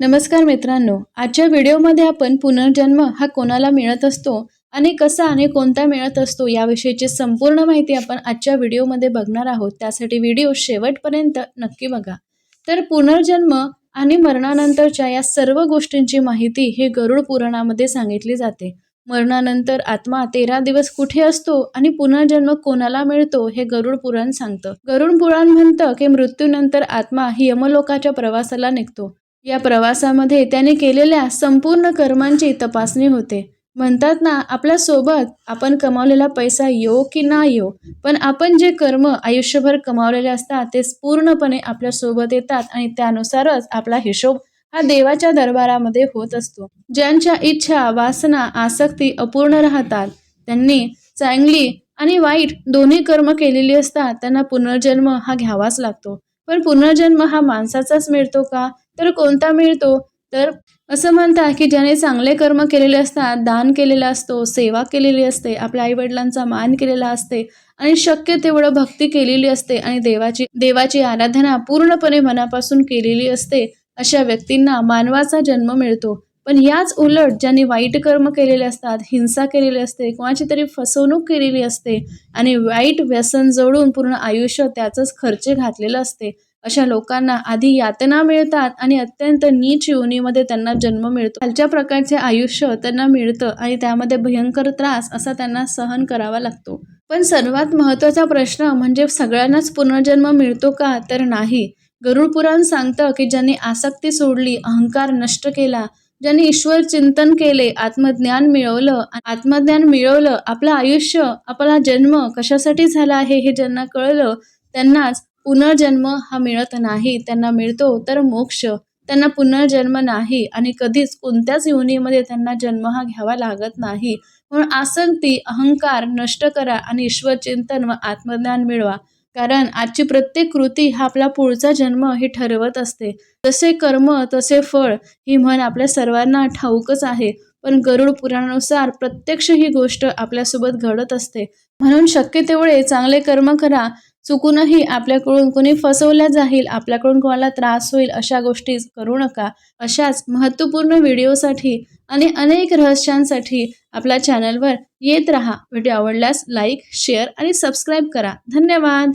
नमस्कार मित्रांनो आजच्या व्हिडिओमध्ये आपण पुनर्जन्म हा कोणाला मिळत असतो आणि कसा आणि कोणता मिळत असतो याविषयीची संपूर्ण माहिती आपण आजच्या व्हिडिओमध्ये बघणार आहोत. त्यासाठी व्हिडिओ शेवटपर्यंत नक्की बघा. तर पुनर्जन्म आणि मरणानंतरच्या या सर्व गोष्टींची माहिती हे गरुड पुराणामध्ये सांगितली जाते. मरणानंतर आत्मा तेरा दिवस कुठे असतो आणि पुनर्जन्म कोणाला मिळतो हे गरुड पुराण सांगतं. गरुड पुराण म्हणतं की मृत्यूनंतर आत्मा ही यमलोकाच्या प्रवासाला निघतो. या प्रवासामध्ये त्याने केलेल्या संपूर्ण कर्मांची तपासणी होते. म्हणतात ना आपल्यासोबत आपण कमावलेला पैसा येऊ की ना येऊ पण आपण जे कर्म आयुष्यभर कमावलेले असतात ते पूर्णपणे आपल्यासोबत येतात आणि त्यानुसारच आपला हिशोब हा देवाच्या दरबारामध्ये होत असतो. ज्यांच्या इच्छा वासना आसक्ती अपूर्ण राहतात त्यांनी चांगली आणि वाईट दोन्ही कर्म केलेली असतात त्यांना पुनर्जन्म हा घ्यावाच लागतो. पण पुनर्जन्म हा माणसाचाच मिळतो का? तर कोणता मिळतो? तर असं म्हणतात की ज्याने चांगले कर्म केलेले असतात दान केलेला असतो सेवा केलेली असते आपल्या आईवडिलांचा मान केलेला असते आणि शक्य तेवढं भक्ती केलेली असते आणि देवाची देवाची आराधना पूर्णपणे मनापासून केलेली असते अशा व्यक्तींना मानवाचा जन्म मिळतो. पण याच उलट ज्यांनी वाईट कर्म केलेले असतात हिंसा केलेली असते कोणाची तरी फसवणूक केलेली असते आणि वाईट व्यसन जोडून पूर्ण आयुष्य त्याचंच खर्च घातलेलं असते अशा लोकांना आधी यातना मिळतात आणि अत्यंत नीच योनीमध्ये त्यांना जन्म मिळतो. खालच्या प्रकारचे आयुष्य त्यांना मिळतं आणि त्यामध्ये भयंकर त्रास असा त्यांना सहन करावा लागतो. पण सर्वात महत्त्वाचा प्रश्न म्हणजे सगळ्यांनाच पुनर्जन्म मिळतो का? तर नाही. गरुड पुराण सांगतं की ज्यांनी आसक्ती सोडली अहंकार नष्ट केला ज्यांनी ईश्वर चिंतन केले आत्मज्ञान मिळवलं आत्मज्ञान मिळवलं आपलं आयुष्य आपला जन्म कशासाठी झाला आहे हे ज्यांना कळलं त्यांनाच पुनर्जन्म हा मिळत नाही. त्यांना मिळतो तर मोक्ष. त्यांना पुनर्जन्म नाही आणि कधीच कोणत्याच योनीमध्ये त्यांना जन्म हा घ्यावा लागत नाही. म्हणून आसक्ती अहंकार नष्ट करा आणि ईश्वर चिंतन व आत्मज्ञान मिळवा. कारण आजची प्रत्येक कृती हा आपला पुढचा जन्म हे ठरवत असते. जसे कर्म तसे फळ ही म्हण आपल्या सर्वांना ठाऊकच आहे. पण गरुड पुराणानुसार प्रत्यक्ष ही गोष्ट आपल्यासोबत घडत असते. म्हणून शक्य तेवढे चांगले कर्म करा. चुकूनही आपल्याकडून कोणी फसवल्या जाईल आपल्याकडून कोणाला त्रास होईल अशा गोष्टी करू नका. अशाच महत्त्वपूर्ण व्हिडिओसाठी आणि अनेक रहस्यांसाठी आपल्या चॅनलवर येत राहा. व्हिडिओ आवडल्यास लाईक शेअर आणि सबस्क्राईब करा. धन्यवाद!